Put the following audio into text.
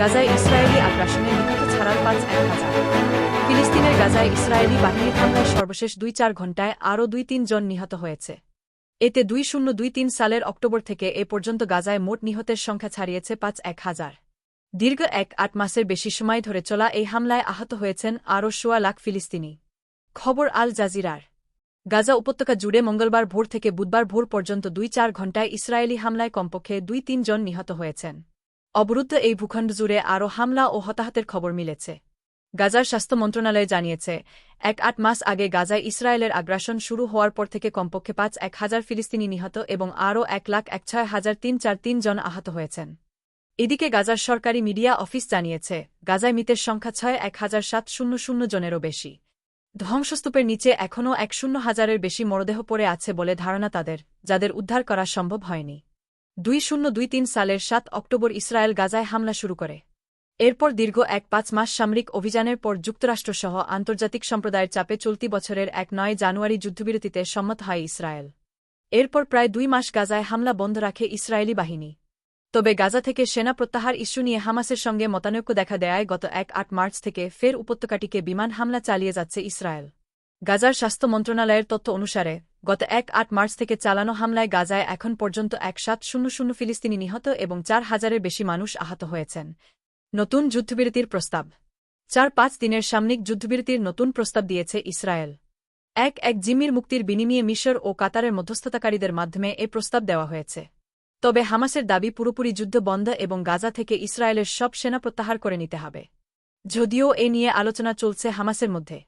গাজায় ইসরায়েলি আগ্রাসনে নিহত ছাড়ার পাঁচ এক হাজার। ফিলিস্তিনের গাজায় ইসরায়েলি বাহিনীর হামলায় সর্বশেষ দুই চার ঘণ্টায় আরও দুই তিন জন নিহত হয়েছে। এতে দুই শূন্য দুই তিন সালের অক্টোবর থেকে এ পর্যন্ত গাজায় মোট নিহতের সংখ্যা ছাড়িয়েছে পাঁচ এক হাজার। দীর্ঘ এক আট মাসের বেশি সময় ধরে চলা এই হামলায় আহত হয়েছেন আরও সোয়া লাখ ফিলিস্তিনি। খবর আল জাজিরার। গাজা উপত্যকা জুড়ে মঙ্গলবার ভোর থেকে বুধবার ভোর পর্যন্ত দুই চার ঘণ্টায় ইসরায়েলি হামলায় কমপক্ষে দুই তিন জন নিহত হয়েছেন। অবরুদ্ধ এই ভূখণ্ড জুড়ে আরও হামলা ও হতাহতের খবর মিলেছে। গাজার স্বাস্থ্য মন্ত্রণালয় জানিয়েছে, এক আট মাস আগে গাজায় ইসরায়েলের আগ্রাসন শুরু হওয়ার পর থেকে কমপক্ষে পাঁচ এক হাজার ফিলিস্তিনি নিহত এবং আরও এক লাখ এক ছয় হাজার তিন চার তিন জন আহত হয়েছেন। এদিকে গাজার সরকারি মিডিয়া অফিস জানিয়েছে, গাজায় মৃতের সংখ্যা ছয় এক হাজার সাত শূন্য শূন্য জনেরও বেশি। ধ্বংসস্তূপের নিচে এখনও এক শূন্য হাজারের বেশি মরদেহ পড়ে আছে বলে ধারণা তাদের, যাদের উদ্ধার করা সম্ভব হয়নি। দুই শূন্য দুই তিন সালের সাত অক্টোবর ইসরায়েল গাজায় হামলা শুরু করে। এরপর দীর্ঘ এক পাঁচ মাস সামরিক অভিযানের পর যুক্তরাষ্ট্রসহ আন্তর্জাতিক সম্প্রদায়ের চাপে চলতি বছরের এক নয় জানুয়ারি যুদ্ধবিরতিতে সম্মত হয় ইসরায়েল। এরপর প্রায় দুই মাস গাজায় হামলা বন্ধ রাখে ইসরায়েলি বাহিনী। তবে গাজা থেকে সেনা প্রত্যাহার ইস্যু নিয়ে হামাসের সঙ্গে মতানৈক্য দেখা দেয় গত এক আট মার্চ থেকে ফের উপত্যকাটিকে বিমান হামলা চালিয়ে যাচ্ছে ইসরায়েল। গাজার স্বাস্থ্য মন্ত্রণালয়ের তথ্য অনুসারে গত এক আট মার্চ থেকে চালানো হামলায় গাজায় এখন পর্যন্ত এক সাত শূন্য শূন্য ফিলিস্তিনি নিহত এবং চার হাজারের বেশি মানুষ আহত হয়েছেন। নতুন যুদ্ধবিরতির প্রস্তাব। চার পাঁচ দিনের সামনিক যুদ্ধবিরতির নতুন প্রস্তাব দিয়েছে ইসরায়েল। এক এক জিম্মির মুক্তির বিনিময়ে মিশর ও কাতারের মধ্যস্থতাকারীদের মাধ্যমে এ প্রস্তাব দেওয়া হয়েছে। তবে হামাসের দাবি পুরোপুরি যুদ্ধ বন্ধ এবং গাজা থেকে ইসরায়েলের সব সেনা প্রত্যাহার করে নিতে হবে। যদিও এ নিয়ে আলোচনা চলছে হামাসের মধ্যে।